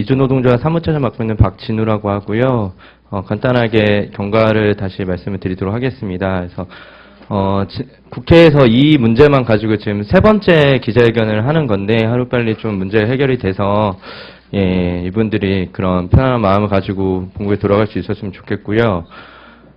이주노동조합 사무처장 맡고 있는 박진우라고 하고요. 어, 간단하게 경과를 다시 말씀을 드리도록 하겠습니다. 그래서 어, 지- 국회에서 이 문제만 가지고 지금 세 번째 기자회견을 하는 건데 하루빨리 좀 문제 해결이 돼서 예, 이분들이 그런 편안한 마음을 가지고 본국에 돌아갈 수 있었으면 좋겠고요.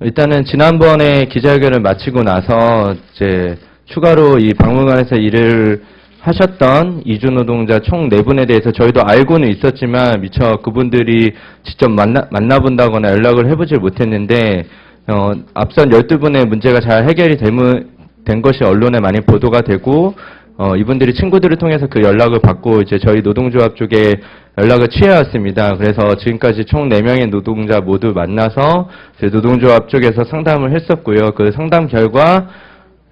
일단은 지난번에 기자회견을 마치고 나서 이제 추가로 이 박물관에서 일을 하셨던 이주 노동자 총 네 분에 대해서 저희도 알고는 있었지만 미처 그분들이 직접 만나, 만나본다거나 연락을 해보질 못했는데 어, 앞선 12분의 문제가 잘 해결이 되무- 된 것이 언론에 많이 보도가 되고 어, 이분들이 친구들을 통해서 그 연락을 받고 이제 저희 노동조합 쪽에 연락을 취해왔습니다. 그래서 지금까지 총 4명의 노동자 모두 만나서 그 노동조합 쪽에서 상담을 했었고요. 그 상담 결과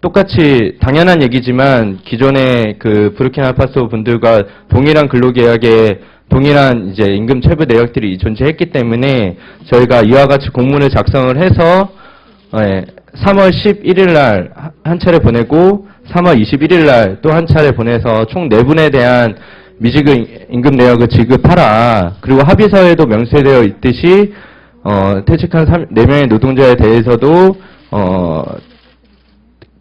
똑같이 당연한 얘기지만 기존의 그 부르키나파소 분들과 동일한 근로계약에 동일한 이제 임금 체불 내역들이 존재했기 때문에 저희가 이와 같이 공문을 작성을 해서 예, 3월 11일 날 한 차례 보내고 3월 21일 날 또 한 차례 보내서 총 4분에 대한 미지급 임금 내역을 지급하라. 그리고 합의서에도 명시되어 있듯이 어, 퇴직한 4명의 노동자에 대해서도 어,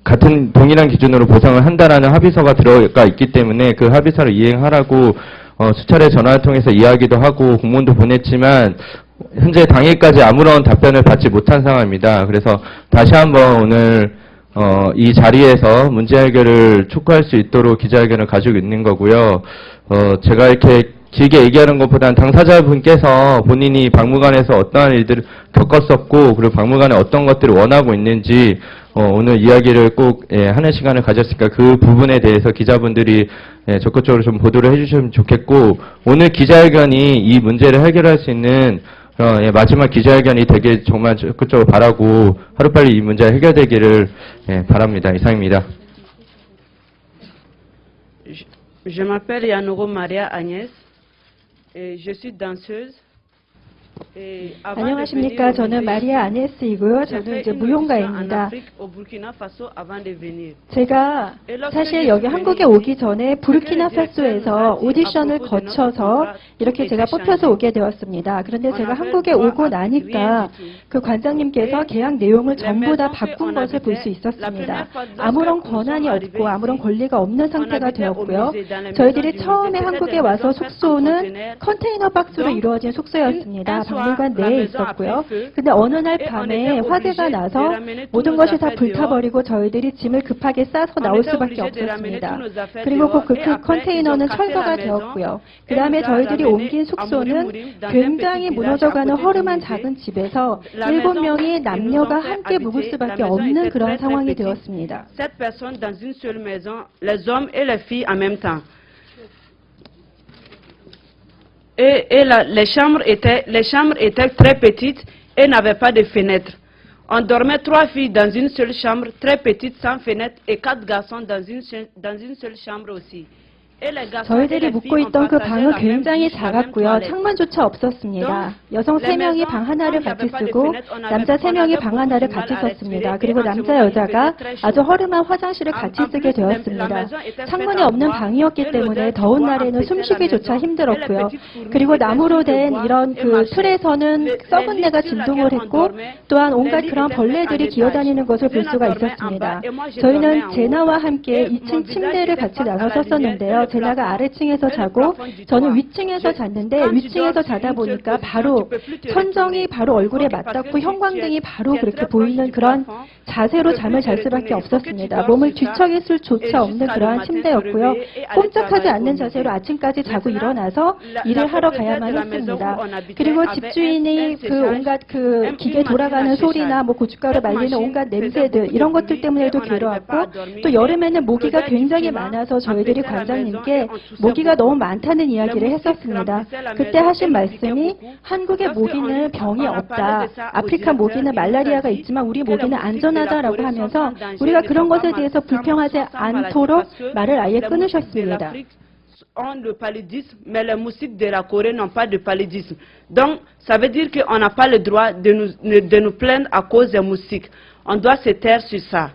같은 동일한 기준으로 보상을 한다라는 합의서가 들어가 있기 때문에 그 합의서를 이행하라고 어, 수차례 전화를 통해서 이야기도 하고 공문도 보냈지만 현재 당일까지 아무런 답변을 받지 못한 상황입니다. 그래서 다시 한번 오늘 어, 이 자리에서 문제 해결을 촉구할 수 있도록 기자회견을 가지고 있는 거고요. 어, 제가 이렇게 길게 얘기하는 것보다는 당사자분께서 본인이 박물관에서 어떠한 일들을 겪었었고 그리고 박물관에 어떤 것들을 원하고 있는지 어, 오늘 이야기를 꼭 예, 하는 시간을 가졌으니까 그 부분에 대해서 기자분들이 예, 적극적으로 좀 보도를 해주시면 좋겠고 오늘 기자회견이 이 문제를 해결할 수 있는 어, 예, 마지막 기자회견이 되길 정말 적극적으로 바라고 하루빨리 이 문제 해결되기를 예, 바랍니다. 이상입니다. Je m'appelle Yanoro Maria Agnès et je suis danseuse. De 안녕하십니까. 저는 마리아 아네스이고요. 저는 이제 무용가입니다. Venir. 제가 사실 여기 한국에 오기 전에 부르키나파소에서 오디션을 거쳐서 이렇게 제가 뽑혀서 오게 되었습니다. 그런데 제가 한국에 오고 나니까 그 관장님께서 계약 내용을 전부 다 바꾼 것을 볼 수 있었습니다. 아무런 권한이 없고 아무런 권리가 없는 상태가 되었고요. 저희들이 처음에 한국에 와서 숙소는 컨테이너 박스로 이루어진 숙소였습니다. 박물관 내에 있었고요. 근데 어느 날 밤에 화재가 나서 모든 것이 다 불타버리고 저희들이 짐을 급하게 싸서 나올 수밖에 없었습니다. 그리고 그, 그 컨테이너는 철거가 되었고요. 그 다음에 저희들이 옮긴 숙소는 굉장히 무너져가는 허름한 작은 집에서 일곱 명이 남녀가 함께 묵을 수밖에 없는 그런 상황이 되었습니다. Et les chambres étaient, très petites et n'avaient pas de fenêtres. On dormait trois filles dans une seule chambre, très petite, sans fenêtre, et quatre garçons dans une seule chambre aussi. 저희들이 묵고 있던 그 방은 굉장히 작았고요. 창문조차 없었습니다. 여성 세명이 방 하나를 같이 쓰고 남자 세명이 방 하나를 같이 썼습니다. 그리고 남자 여자가 아주 허름한 화장실을 같이 쓰게 되었습니다. 창문이 없는 방이었기 때문에 더운 날에는 숨쉬기조차 힘들었고요. 그리고 나무로 된 이런 그 틀에서는 썩은 내가 진동을 했고 또한 온갖 그런 벌레들이 기어다니는 것을 볼 수가 있었습니다. 저희는 제나와 함께 2층 침대를 같이 나눠 썼었는데요. 제나가 아래층에서 자고 저는 위층에서 잤는데 위층에서 자다 보니까 바로 천정이 바로 얼굴에 맞닿고 형광등이 바로 그렇게 보이는 그런 자세로 잠을 잘 수밖에 없었습니다. 몸을 뒤척일 수조차 없는 그러한 침대였고요. 꼼짝하지 않는 자세로 아침까지 자고 일어나서 일을 하러 가야만 했습니다. 그리고 집주인이 그 온갖 그 기계 돌아가는 소리나 뭐 고춧가루 말리는 온갖 냄새들 이런 것들 때문에도 괴로웠고 또 여름에는 모기가 굉장히 많아서 저희들이 관장님 께 모기가 너무 많다는 이야기를 했었습니다. 그때 하신 말씀이 한국의 모기는 병이 없다. 아프리카 모기는 말라리아가 있지만 우리 모기는 안전하다라고 하면서 우리가 그런 것에 대해서 불평하지 않도록 말을 아예 끊으셨습니다. ont le paludisme, mais les moustiques de la Corée n'ont pas de paludisme. Donc, ça veut dire qu'on n'a pas le droit de nous, de nous plaindre à cause des moustiques. On doit se taire sur ça.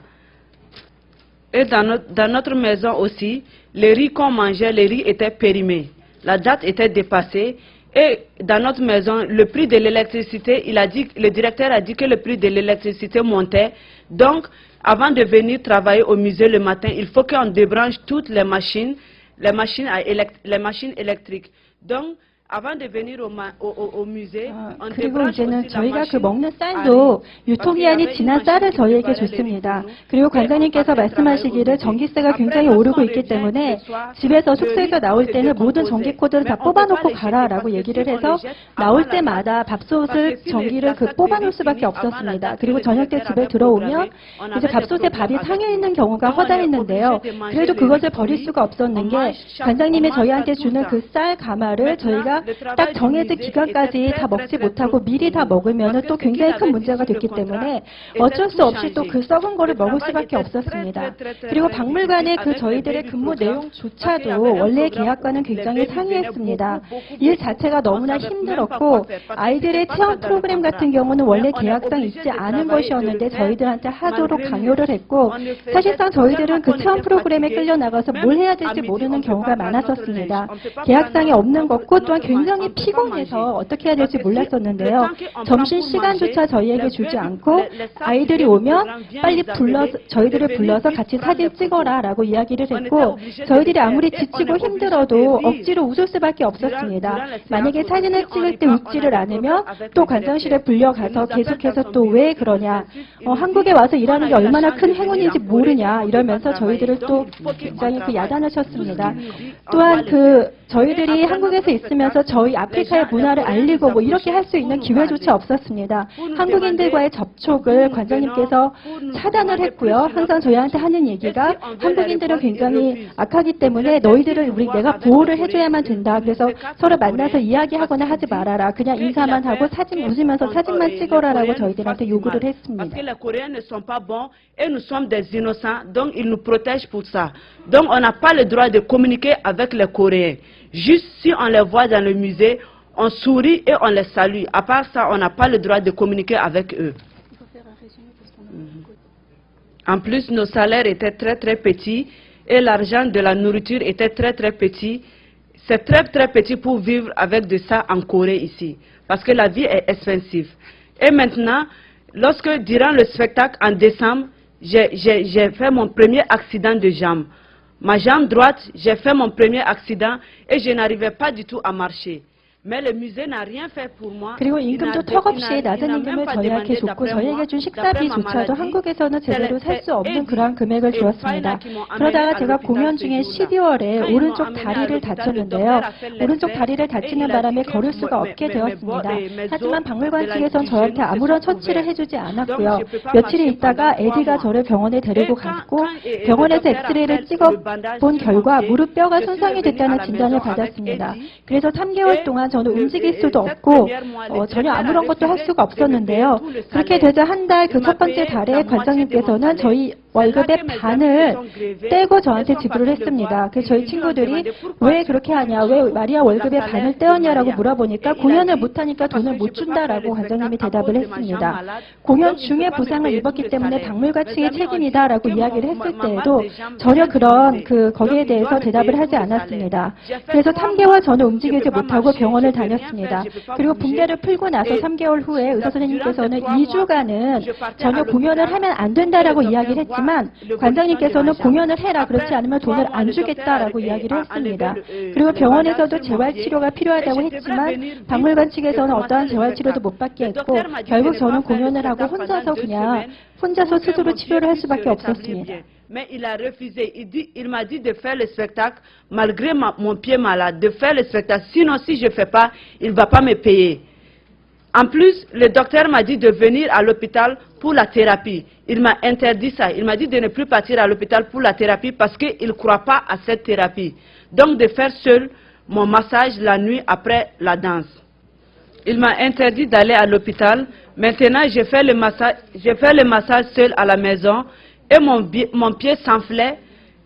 Et dans notre, maison aussi, les riz qu'on mangeait, les riz étaient périmés. La date était dépassée. Et dans notre maison, le prix de l'électricité, il a dit, le directeur a dit que le prix de l'électricité montait. Donc, avant de venir travailler au musée le matin, il faut qu'on débranche toutes les machines, les machines électriques. Donc, 아, 그리고 이제는 저희가 그 먹는 쌀도 유통기한이 지난 쌀을 저희에게 줬습니다. 그리고 관장님께서 말씀하시기를 전기세가 굉장히 오르고 있기 때문에 집에서 숙소에서 나올 때는 모든 전기 코드를 다 뽑아놓고 가라라고 얘기를 해서 나올 때마다 밥솥을 전기를 그 뽑아놓을 수밖에 없었습니다. 그리고 저녁 때 집에 들어오면 이제 밥솥에 밥이 상해 있는 경우가 허다했는데요. 그래도 그것을 버릴 수가 없었는 게 관장님이 저희한테 주는 그 쌀 가마를 저희가 그러니까 딱 정해진 기간까지 다 먹지 못하고 미리 다 먹으면 또 굉장히 큰 문제가 됐기 때문에 어쩔 수 없이 또 그 썩은 거를 먹을 수밖에 없었습니다. 그리고 박물관의 그 저희들의 근무 내용조차도 원래 계약과는 굉장히 상이했습니다. 일 자체가 너무나 힘들었고 아이들의 체험 프로그램 같은 경우는 원래 계약상 있지 않은 것이었는데 저희들한테 하도록 강요를 했고 사실상 저희들은 그 체험 프로그램에 끌려 나가서 뭘 해야 될지 모르는 경우가 많았었습니다. 계약상이 없는 것고 또한 굉장히 피곤해서 어떻게 해야 될지 몰랐었는데요. 점심 시간조차 저희에게 주지 않고 아이들이 오면 빨리 불러서 저희들을 불러서 같이 사진 찍어라라고 이야기를 했고 저희들이 아무리 지치고 힘들어도 억지로 웃을 수밖에 없었습니다. 만약에 사진을 찍을 때 웃지를 않으면 또 관장실에 불려가서 계속해서 또 왜 그러냐. 어, 한국에 와서 일하는 게 얼마나 큰 행운인지 모르냐 이러면서 저희들을 또 굉장히 그 야단을 쳤습니다. 또한 그 저희들이 한국에서 있으면 와서 저희 아프리카의 문화를 알리고 뭐 이렇게 할 수 있는 기회조차 없었습니다. 한국인들과의 접촉을 관장님께서 차단을 했고요. 항상 저희한테 하는 얘기가 한국인들은 굉장히 악하기 때문에 너희들을 우리 내가 보호를 해줘야만 된다. 그래서 서로 만나서 이야기하거나 하지 말아라. 그냥 인사만 하고 사진 웃으면서 사진만 찍어라라고 저희들한테 요구를 했습니다. Donc on n'a pas le droit de communiquer avec les Coréens. Juste si on les voit dans le musée, on sourit et on les salue. À part ça, on n'a pas le droit de communiquer avec eux. Mhm. En plus, nos salaires étaient très très petits et l'argent de la nourriture était très très petit. C'est très très petit pour vivre avec de ça en Corée ici, parce que la vie est expensive. Et maintenant, lorsque durant le spectacle en décembre, j'ai fait mon premier accident de jambe, Ma jambe droite, j'ai fait mon premier accident et je n'arrivais pas du tout à marcher. 그리고 임금도 턱없이 낮은 임금을 저희에게 줬고 저희에게 준 식사비조차도 한국에서는 제대로 살 수 없는 그러한 금액을 주었습니다. 그러다가 제가 공연 중에 12월에 오른쪽 다리를 다쳤는데요. 오른쪽 다리를 다치는 바람에 걸을 수가 없게 되었습니다. 하지만 박물관 측에선 저한테 아무런 처치를 해주지 않았고요. 며칠이 있다가 에디가 저를 병원에 데리고 갔고 병원에서 엑스레이를 찍어본 결과 무릎뼈가 손상이 됐다는 진단을 받았습니다. 그래서 3개월 동안 저는 움직일 수도 없고 어, 전혀 아무런 것도 할 수가 없었는데요. 그렇게 되자 한 달 그 첫 번째 달에 관장님께서는 저희 월급의 반을 떼고 저한테 지불을 했습니다. 그래서 저희 친구들이 왜 그렇게 하냐, 왜 마리아 월급의 반을 떼었냐라고 물어보니까 공연을 못하니까 돈을 못 준다라고 관장님이 대답을 했습니다. 공연 중에 부상을 입었기 때문에 박물관 측의 책임이다라고 이야기를 했을 때에도 전혀 그런 그 거기에 대해서 대답을 하지 않았습니다. 그래서 3개월 전에 움직이지 못하고 병원을 다녔습니다. 그리고 붕괴를 풀고 나서 3개월 후에 의사 선생님께서는 2주간은 전혀 공연을 하면 안 된다라고 이야기를 했지만 하지만 관장님께서는 공연을 해라 그렇지 않으면 돈을 안 주겠다라고 이야기를 했습니다. 그리고 병원에서도 재활치료가 필요하다고 했지만 박물관 측에서는 어떠한 재활치료도 못 받게 했고 결국 저는 공연을 하고 혼자서 그냥 혼자서 스스로 치료를 할 수밖에 없었습니다. mais il a refusé. Il, dit, il m'a dit de faire le spectacle, malgré ma, mon pied malade, de faire le spectacle. Sinon, si je ne fais pas, il ne va pas me payer. En plus, le docteur m'a dit de venir à l'hôpital pour la thérapie. Il m'a interdit ça. Il m'a dit de ne plus partir à l'hôpital pour la thérapie parce qu'il ne croit pas à cette thérapie. Donc de faire seul mon massage la nuit après la danse. Il m'a interdit d'aller à l'hôpital. Maintenant, je fais, le massage, seul à la maison et mon pied s'enflait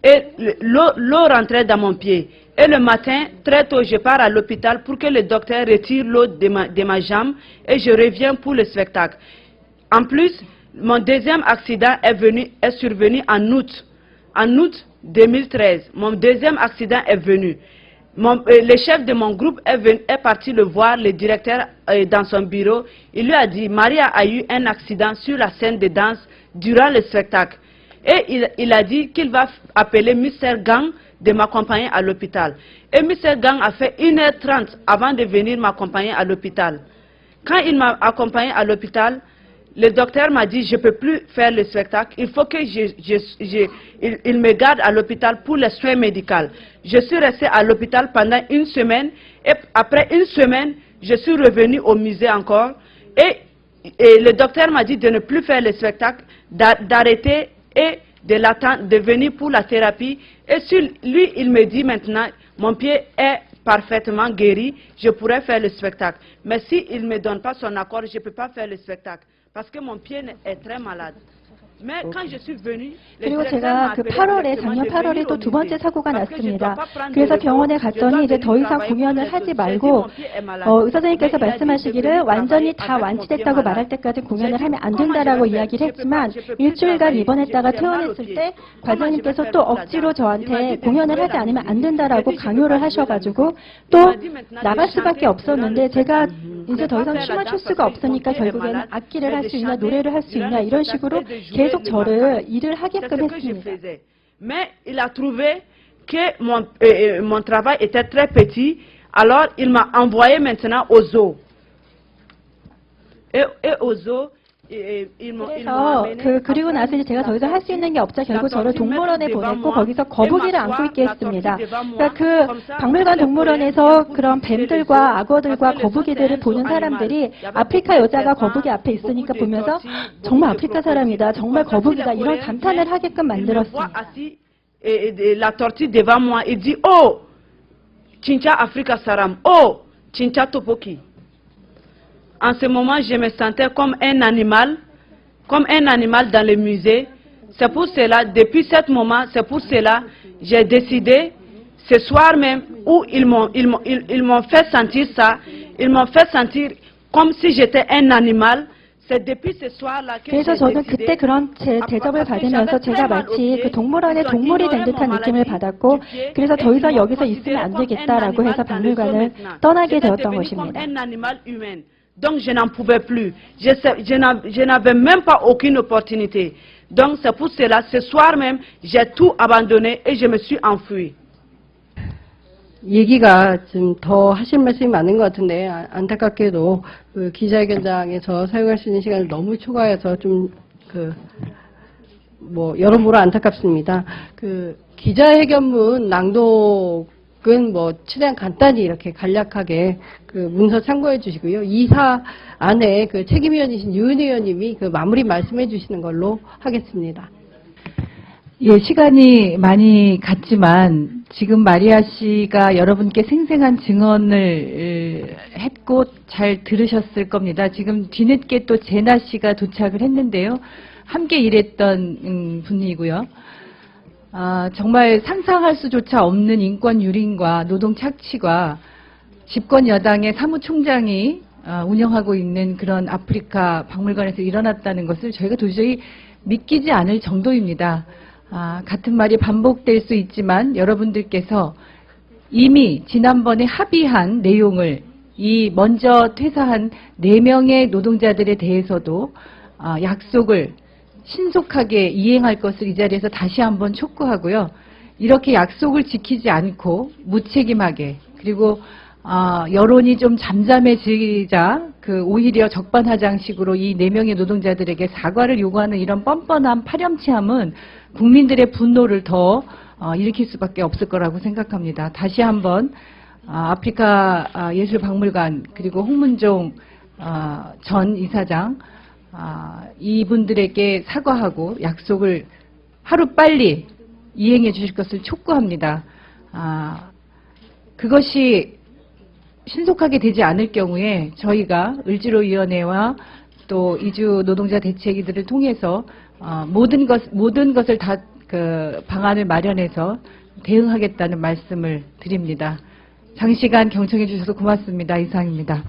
et l'eau rentrait dans mon pied. Et le matin, très tôt, je pars à l'hôpital pour que le docteur retire l'eau de ma, jambe et je reviens pour le spectacle. En plus, mon deuxième accident est, venu, est survenu en août. En août 2013, mon deuxième accident est venu. Euh, le chef de mon groupe est, parti le voir, le directeur, euh, dans son bureau. Il lui a dit, Maria a eu un accident sur la scène de danse durant le spectacle. Et il, a dit qu'il va appeler Mr. Gang de m'accompagner à l'hôpital. Et Mr. Gang a fait 1h30 avant de venir m'accompagner à l'hôpital. Quand il m'a accompagné à l'hôpital, le docteur m'a dit, je ne peux plus faire le spectacle, il faut que je, il, me garde à l'hôpital pour les soins médicaux. Je suis restée à l'hôpital pendant une semaine et après une semaine, je suis revenue au musée encore et, le docteur m'a dit de ne plus faire le spectacle, d'a- d'arrêter et de l'attendre, de venir pour la thérapie. Et sur lui, il me dit maintenant, mon pied est parfaitement guéri, je pourrais faire le spectacle. Mais s'il ne me donne pas son accord, je ne peux pas faire le spectacle. Parce que mon pied est très malade. 그리고 제가 그 appelé 8월에 directement 작년 de 8월에 venir 또두 번째. 사고가 났습니다. 그래서 병원에 갔더니 이제 더 이상 공연을 하지. 말고. 어, 의사 선생님께서 a dit, 말씀하시기를 완전히 다 완치됐다고. 말할 때까지 공연을 하면 안 된다라고? 이야기를 했지만 일주일간. 입원했다가 퇴원했을. 때 과장님께서 또 억지로 저한테 공연을 하지 않으면 안. 된다라고 강요를 하셔가지고. 또 나갈 수밖에 없었는데 제가. 이제 더 이상 춤을 출 수가 없으니까 결국에는 악기를 할 수 있냐 노래를 할 수 있냐 이런 식으로 계속 저를 일을 C'est 하게끔 ce que je 했습니다. faisais. Mais il a trouvé que mon, euh, euh, mon travail était très petit, alors il m'a envoyé maintenant aux zoo. Et, et aux zoo, 그래서 그 그리고 나서 이제 제가 더 이상 할 수 있는 게 없자 결국 저를 동물원에 보냈고 거기서 거북이를 안고 있게 했습니다. 그러니까 그 박물관 동물원에서 그런 뱀들과 악어들과 거북이들을 보는 사람들이 아프리카 여자가 거북이 앞에 있으니까 보면서 정말 아프리카 사람이다, 정말 거북이다 이런 감탄을 하게끔 만들었습니다. la tortue devant moi. Il dit Oh, Chincha Africa Saram. Oh, Chincha Topoki. En ce moment, je me sentais comme un animal, comme un animal dans le musée. C'est pour cela, depuis ce moment, c'est pour cela, j'ai décidé, ce soir même, où ils m'ont, ils m'ont, ils, ils m'ont fait sentir ça, ils m'ont fait sentir comme si j'étais un animal. C'est depuis ce soir-là que 그래서 j'ai 저는 décidé 그때 그런 제, 대접을 받으면서 제가 마치 그 동물원의 동물이 된 듯한 느낌을 받았고 그래서 더 이상 여기서 있으면 안 되겠다라고 해서 박물관을 떠나게 되었던 것입니다. Donc je n'en pouvais plus. Je, je n'a- je n'avais même pas aucune opportunité. Donc c'est pour cela, ce soir même, j'ai tout abandonné et je me suis enfui. 얘기가 좀 더 하실 말씀이 많은 것 같은데 아- 안타깝게도 그 기자회견장에서 사용할 수 있는 시간을 너무 초과해서 좀그 뭐 여러모로 안타깝습니다. 그 기자회견문 낭독 은 뭐 최대한 간단히 이렇게 간략하게 그 문서 참고해 주시고요. 이사 안에 그 책임위원이신 유은 의원님이 그 마무리 말씀해 주시는 걸로 하겠습니다. 예, 시간이 많이 갔지만 지금 마리아 씨가 여러분께 생생한 증언을 에, 했고 잘 들으셨을 겁니다. 지금 뒤늦게 또 제나 씨가 도착을 했는데요. 함께 일했던 음, 분이고요. 아, 정말 상상할 수조차 없는 인권 유린과 노동 착취가 집권 여당의 사무총장이 아, 운영하고 있는 그런 아프리카 박물관에서 일어났다는 것을 저희가 도저히 믿기지 않을 정도입니다. 아, 같은 말이 반복될 수 있지만 여러분들께서 이미 지난번에 합의한 내용을 이 먼저 퇴사한 네명의 노동자들에 대해서도 아, 약속을 신속하게 이행할 것을 이 자리에서 다시 한번 촉구하고요. 이렇게 약속을 지키지 않고 무책임하게 그리고 아, 여론이 좀 잠잠해지자 그 오히려 적반하장식으로 이 네 명의 노동자들에게 사과를 요구하는 이런 뻔뻔한 파렴치함은 국민들의 분노를 더 어, 일으킬 수밖에 없을 거라고 생각합니다. 다시 한번 아, 아프리카 아, 예술박물관 그리고 홍문종 아, 전 이사장 아, 이분들에게 사과하고 약속을 하루 빨리 이행해 주실 것을 촉구합니다. 아, 그것이 신속하게 되지 않을 경우에 저희가 을지로위원회와 또 이주 노동자 대책위들을 통해서 어, 모든 것 모든 것을 다 그 방안을 마련해서 대응하겠다는 말씀을 드립니다. 장시간 경청해 주셔서 고맙습니다. 이상입니다.